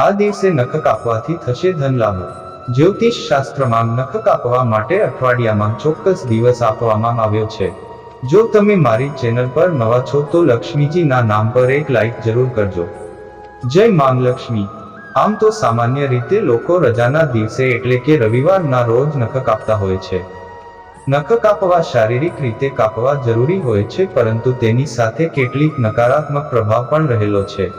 આ દિવસે નખ કાપવાથી થશે ધન લાભો જ્યોતિષ શાસ્ત્રમાં નખ કાપવા માટે અઠવાડિયામાં ચોક્કસ દિવસ આપવામાં આવ્યો છે. જો તમે મારી ચેનલ પર નવા છો તો લક્ષ્મીજીના નામ પર એક લાઈક જરૂર કરજો. જય માંગ લક્ષ્મી. આમ તો સામાન્ય રીતે લોકો રજાના દિવસે એટલે કે રવિવારના રોજ નખ કાપતા હોય છે. નખ કાપવા શારીરિક રીતે કાપવા જરૂરી હોય છે, પરંતુ તેની સાથે કેટલીક નકારાત્મક પ્રભાવ પણ રહેલો છે.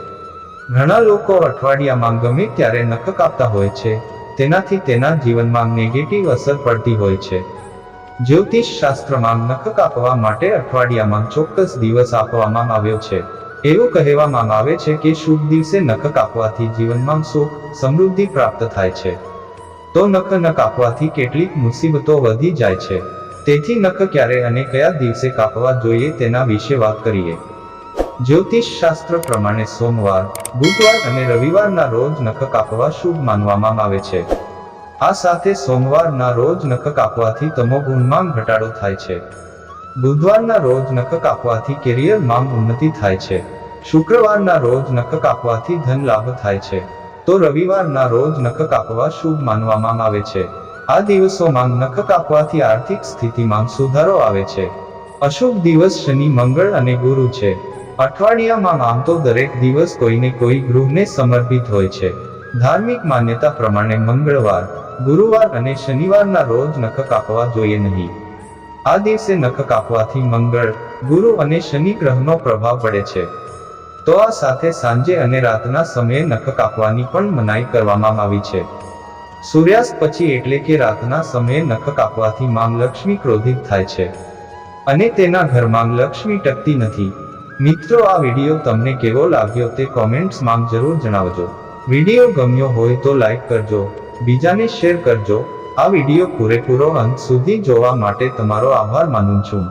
ઘણા લોકો અઠવાડિયામાં ગમે ત્યારે નખ કાપતા હોય છે. તેનાથી તેના જીવનમાં નેગેટિવ અસર પડતી હોય છે. જ્યોતિષ શાસ્ત્રમાં નખ કાપવા માટે અઠવાડિયામાં ચોક્કસ દિવસ આપવામાં આવ્યો છે. એવું કહેવામાં આવે છે કે શુભ દિવસે નખ કાપવાથી જીવનમાં સુખ, સમૃદ્ધિ પ્રાપ્ત થાય છે. તો નખ ન કાપવાથી કેટલીક મુસીબતો વધી જાય છે. તેથી નખ ક્યારે અને કયા દિવસે કાપવા જોઈએ તેના વિશે વાત કરીએ. જ્યોતિષ શાસ્ત્ર પ્રમાણે સોમવાર, બુધવાર અને રવિવારના રોજ નખ કાપવા શુભ માનવામાં આવે છે. આ સાથે સોમવારના રોજ નખ કાપવાથી તમોગુણમાં ઘટાડો થાય છે. બુધવારના રોજ નખ કાપવાથી કેરિયરમાં ઉન્નતિ થાય છે. શુક્રવારના રોજ નખ કાપવાથી ધન લાભ થાય છે. તો રવિવારના રોજ નખ કાપવા શુભ માનવામાં આવે છે. આ દિવસોમાં નખ કાપવાથી આર્થિક સ્થિતિમાં સુધારો આવે છે. અશુભ દિવસ શનિ, મંગળ અને ગુરુ છે. અઠવાડિયામાં આમ તો દરેક દિવસ કોઈને કોઈ ગૃહને સમર્પિત હોય છે. ધાર્મિક માન્યતા પ્રમાણે મંગળવાર, ગુરુવાર અને શનિવારના રોજ નખ કાપવા જોઈએ નહીં. આ દિવસે નખ કાપવાથી મંગળ, ગુરુ અને શનિ ગ્રહનો પ્રભાવ પડે છે. તો આ સાથે સાંજે અને રાતના સમયે નખ કાપવાની પણ મનાઈ કરવામાં આવી છે. સૂર્યાસ્ત પછી એટલે કે રાતના સમયે નખ કાપવાથી માંગ લક્ષ્મી ક્રોધિત થાય છે. અને તેના ઘરમાં લક્ષ્મી ટકતી નથી. મિત્રો, આ વીડિયો તમને કેવો લાગ્યો તે કોમેન્ટ્સમાં જરૂર જણાવજો. વીડિયો ગમ્યો હોય તો લાઈક કરજો. બીજાને શેર કરજો. આ વીડિયો પૂરેપૂરો અંત સુધી જોવા માટે તમારો આભાર માનું છું.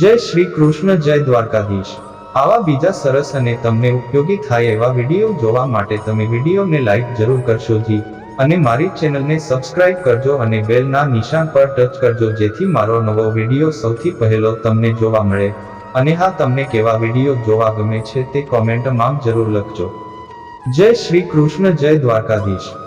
જય શ્રી કૃષ્ણ, જય દ્વારકાધીશ. આવા બીજા સરસ અને તમને ઉપયોગી થાય એવા વીડિયો જોવા માટે તમે વિડીયોને લાઈક જરૂર કરશો જી. અને મારી ચેનલને સબસ્ક્રાઇબ કરજો અને બેલના નિશાન પર ટચ કરજો જેથી મારો નવો વીડિયો સૌથી પહેલો તમને જોવા મળે. અને હા, તમને કેવા વીડિયો જોવા ગમે છે તે કોમેન્ટમાં જરૂર લખજો. જય શ્રી કૃષ્ણ, જય દ્વારકાધીશ.